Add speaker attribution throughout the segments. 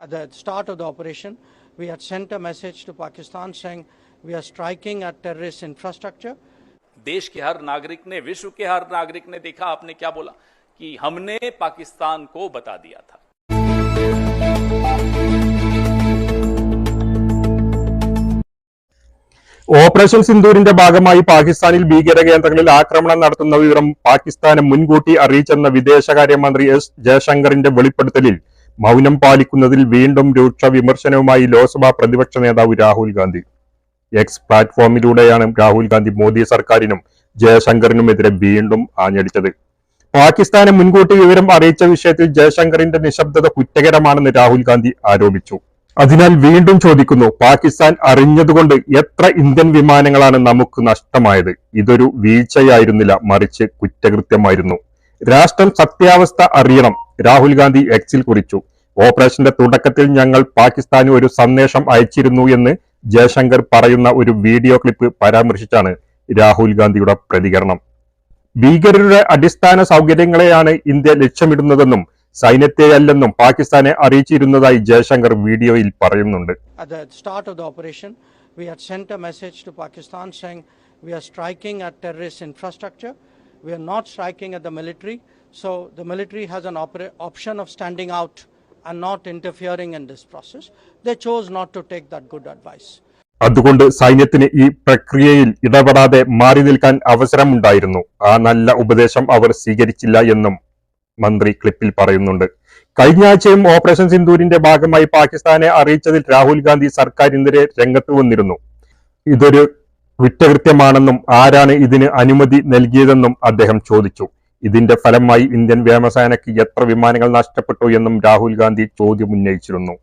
Speaker 1: At the start of the operation, we had sent a message to Pakistan saying we are striking at terrorist infrastructure.
Speaker 2: देश के हर नागरिक ने विश्व के हर नागरिक ने देखा आपने क्या बोला कि हमने पाकिस्तान को बता दिया था
Speaker 3: ഓപ്പറേഷൻ സിന്ദൂരിന്റെ ഭാഗമായി പാകിസ്ഥാനിൽ ഭീകര കേന്ദ്രങ്ങളിൽ ആക്രമണം നടത്തുന്ന വിവരം പാകിസ്ഥാനെ മുൻകൂട്ടി അറിയിച്ചെന്ന വിദേശകാര്യമന്ത്രി എസ് ജയശങ്കറിന്റെ വെളിപ്പെടുത്തലിൽ മൗനം പാലിക്കുന്നതിൽ വീണ്ടും രൂക്ഷ വിമർശനവുമായി ലോക്സഭാ പ്രതിപക്ഷ നേതാവ് രാഹുൽ ഗാന്ധി. എക്സ് പ്ലാറ്റ്ഫോമിലൂടെയാണ് രാഹുൽ ഗാന്ധി മോദി സർക്കാരിനും ജയശങ്കറിനുമെതിരെ വീണ്ടും ആഞ്ഞടിച്ചത്. പാകിസ്ഥാനെ മുൻകൂട്ടി വിവരം അറിയിച്ച വിഷയത്തിൽ ജയശങ്കറിന്റെ നിശബ്ദത കുറ്റകരമാണെന്ന് രാഹുൽ ഗാന്ധി ആരോപിച്ചു. അതിനാൽ വീണ്ടും ചോദിക്കുന്നു പാകിസ്ഥാൻ അറിഞ്ഞതുകൊണ്ട് എത്ര ഇന്ത്യൻ വിമാനങ്ങളാണ് നമുക്ക് നഷ്ടമായത്? ഇതൊരു വീഴ്ചയായിരുന്നില്ല മറിച്ച് കുറ്റകൃത്യമായിരുന്നു. രാഷ്ട്രം സത്യാവസ്ഥ അറിയണം രാഹുൽ ഗാന്ധി എക്സിൽ കുറിച്ചു. ഓപ്പറേഷന്റെ തുടക്കത്തിൽ ഞങ്ങൾ പാകിസ്ഥാന് ഒരു സന്ദേശം അയച്ചിരുന്നു എന്ന് ജയശങ്കർ പറയുന്ന ഒരു വീഡിയോ ക്ലിപ്പ് പരാമർശിച്ചാണ് രാഹുൽ ഗാന്ധിയുടെ പ്രതികരണം. ഭീകരരുടെ അടിസ്ഥാന സൗകര്യങ്ങളെയാണ് ഇന്ത്യ ലക്ഷ്യമിടുന്നതെന്നും സൈന്യത്തെയല്ലെന്നും പാകിസ്ഥാനെ അറിയിച്ചിരുന്നതായി ജയശങ്കർ വീഡിയോയിൽ പറയുന്നുണ്ട്.
Speaker 1: Sent a message to Pakistan saying we are striking at terrorist infrastructure. We are not striking at the military. So the military has an op- option of standing out and not interfering in this process. They chose not to take that good advice.
Speaker 3: അതുകൊണ്ട് സൈന്യത്തിന് ഈ പ്രക്രിയയിൽ ഇടപെടാതെ മാറി നിൽക്കാൻ അവസരമുണ്ടായിരുന്നു ആ നല്ല ഉപദേശം അവർ സ്വീകരിച്ചില്ല എന്നും മന്ത്രി ക്ലിപ്പിൽ പറയുന്നുണ്ട് കഴിഞ്ഞ ആഴ്ചയും ഓപ്പറേഷൻ സിന്ദൂരിന്റെ ഭാഗമായി പാകിസ്ഥാനെ അറിയിച്ചതിൽ രാഹുൽ ഗാന്ധി സർക്കാരിനെതിരെ രംഗത്ത് വന്നിരുന്നു ഇതൊരു കുറ്റകൃത്യമാണെന്നും ആരാണ് ഇതിന് അനുമതി നൽകിയതെന്നും അദ്ദേഹം ചോദിച്ചു ഇതിന്റെ ഫലമായി ഇന്ത്യൻ വ്യോമസേനയ്ക്ക് എത്ര വിമാനങ്ങൾ നഷ്ടപ്പെട്ടു എന്നും രാഹുൽ ഗാന്ധി ചോദ്യം ഉന്നയിച്ചിരുന്നു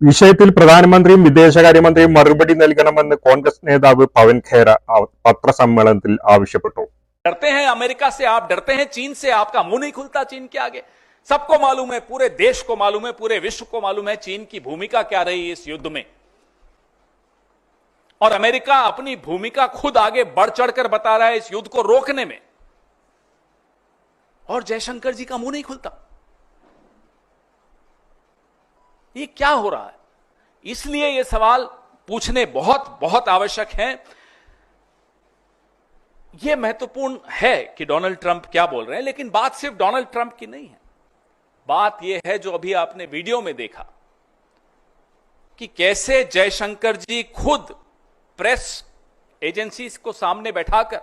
Speaker 3: വിഷയത്തിൽ പ്രധാനമന്ത്രിയും വിദേശകാര്യമന്ത്രിയും മറുപടി നൽകണമെന്ന് കോൺഗ്രസ് നേതാവ് പവൻ ഖേര ആ- പത്രസമ്മേളനത്തിൽ ആവശ്യപ്പെട്ടു
Speaker 2: डरते हैं अमेरिका से आप डरते हैं चीन से आपका मुंह नहीं खुलता चीन के आगे सबको मालूम है पूरे देश को मालूम है पूरे विश्व को मालूम है चीन की भूमिका क्या रही इस युद्ध में और अमेरिका अपनी भूमिका खुद आगे बढ़ चढ़कर बता रहा है इस युद्ध को रोकने में। और जयशंकर जी का मुँह नहीं खुलता। ये क्या हो रहा है? इसलिए ये सवाल पूछने बहुत बहुत आवश्यक है। यह महत्वपूर्ण है कि डोनाल्ड ट्रंप क्या बोल रहे हैं, लेकिन बात सिर्फ़ डोनाल्ड ट्रंप की नहीं है। बात यह है जो अभी आपने वीडियो में देखा कि कैसे जयशंकर जी खुद प्रेस एजेंसीज को सामने बैठाकर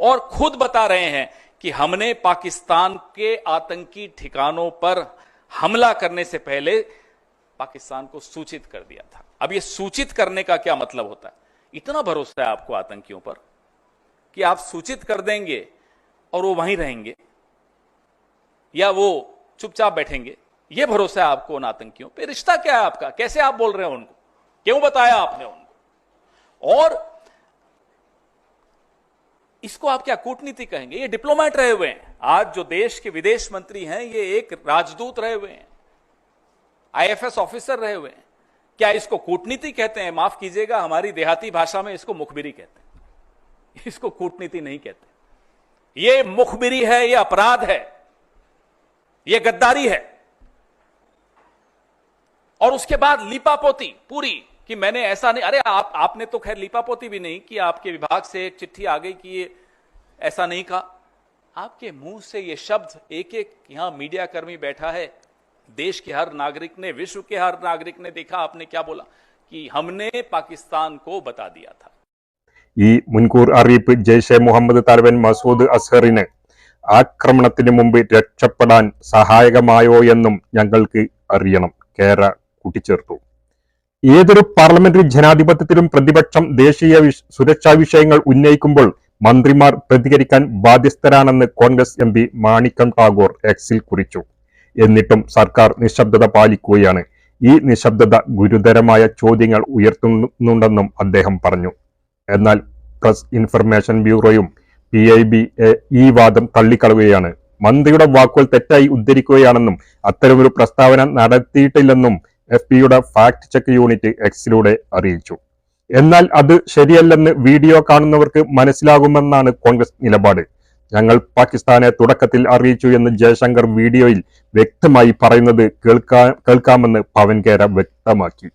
Speaker 2: और खुद बता रहे हैं कि हमने पाकिस्तान के आतंकी ठिकानों पर हमला करने से पहले पाकिस्तान को सूचित कर दिया था। अब यह सूचित करने का क्या मतलब होता है? इतना भरोसा है आपको आतंकियों पर कि आप सूचित कर देंगे और वो वहीं रहेंगे या वो चुपचाप बैठेंगे। ये भरोसा है आपको उन आतंकियों पे। रिश्ता क्या है आपका? कैसे आप बोल रहे हो उनको? क्यों बताया आपने उनको? और इसको आप क्या कूटनीति कहेंगे? ये डिप्लोमेट रहे हुए हैं। आज जो देश के विदेश मंत्री हैं, ये एक राजदूत रहे हुए हैं। आईएफएस ऑफिसर रहे हुए हैं। क्या इसको कूटनीति कहते हैं? माफ़ कीजिएगा, हमारी देहाती भाषा में इसको मुखबिरी कहते हैं। इसको कूटनीति नहीं कहते। ये मुखबिरी है, ये अपराध है, ये गद्दारी है। और उसके बाद लिपापोती, पूरी कि मैंने ऐसा नहीं अरे आप आपने तो खैर लीपापोती भी नहीं कि आपके विभाग से एक चिट्ठी आ गई कि ये ऐसा नहीं कहा आपके मुंह से ये शब्द एक एक यहां मीडिया कर्मी बैठा है देश के हर नागरिक ने विश्व के हर नागरिक ने देखा आपने क्या बोला कि हमने पाकिस्तान को बता दिया था
Speaker 3: ഈ മുൻകൂർ അറിയിപ്പ് ജയ്ഷെ മുഹമ്മദ് തലവൻ മസൂദ് അസ്ഹറിന് ആക്രമണത്തിന് മുമ്പ് രക്ഷപ്പെടാൻ സഹായകമായോ എന്നും ഞങ്ങൾക്ക് അറിയണം കേര കൂട്ടിച്ചേർത്തു ഏതൊരു പാർലമെന്ററി ജനാധിപത്യത്തിലും പ്രതിപക്ഷം ദേശീയ സുരക്ഷാ വിഷയങ്ങൾ ഉന്നയിക്കുമ്പോൾ മന്ത്രിമാർ പ്രതികരിക്കാൻ ബാധ്യസ്ഥരാണെന്ന് കോൺഗ്രസ് എം പി മാണിക്കം ടാഗോർ എക്സിൽ കുറിച്ചു. എന്നിട്ടും സർക്കാർ നിശബ്ദത പാലിക്കുകയാണ്. ഈ നിശബ്ദത ഗുരുതരമായ ചോദ്യങ്ങൾ ഉയർത്തുന്നുണ്ടെന്നും അദ്ദേഹം പറഞ്ഞു. എന്നാൽ പ്രസ് ഇൻഫർമേഷൻ ബ്യൂറോയും പി ഐ ബി ഈ വാദം തള്ളിക്കളയുകയാണ്. മന്ത്രിയുടെ വാക്കുകൾ തെറ്റായി ഉദ്ധരിക്കുകയാണെന്നും അത്തരമൊരു പ്രസ്താവന നടത്തിയിട്ടില്ലെന്നും എഫ് പിയുടെ ഫാക്ട് ചെക്ക് യൂണിറ്റ് എക്സിലൂടെ അറിയിച്ചു. എന്നാൽ അത് ശരിയല്ലെന്ന് വീഡിയോ കാണുന്നവർക്ക് മനസ്സിലാകുമെന്നാണ് കോൺഗ്രസ് നിലപാട്. ഞങ്ങൾ പാകിസ്ഥാനെ തുടക്കത്തിൽ അറിയിച്ചു എന്ന് ജയശങ്കർ വീഡിയോയിൽ വ്യക്തമായി പറയുന്നത് കേൾക്കാ കേൾക്കാമെന്ന് പവൻകേര വ്യക്തമാക്കി.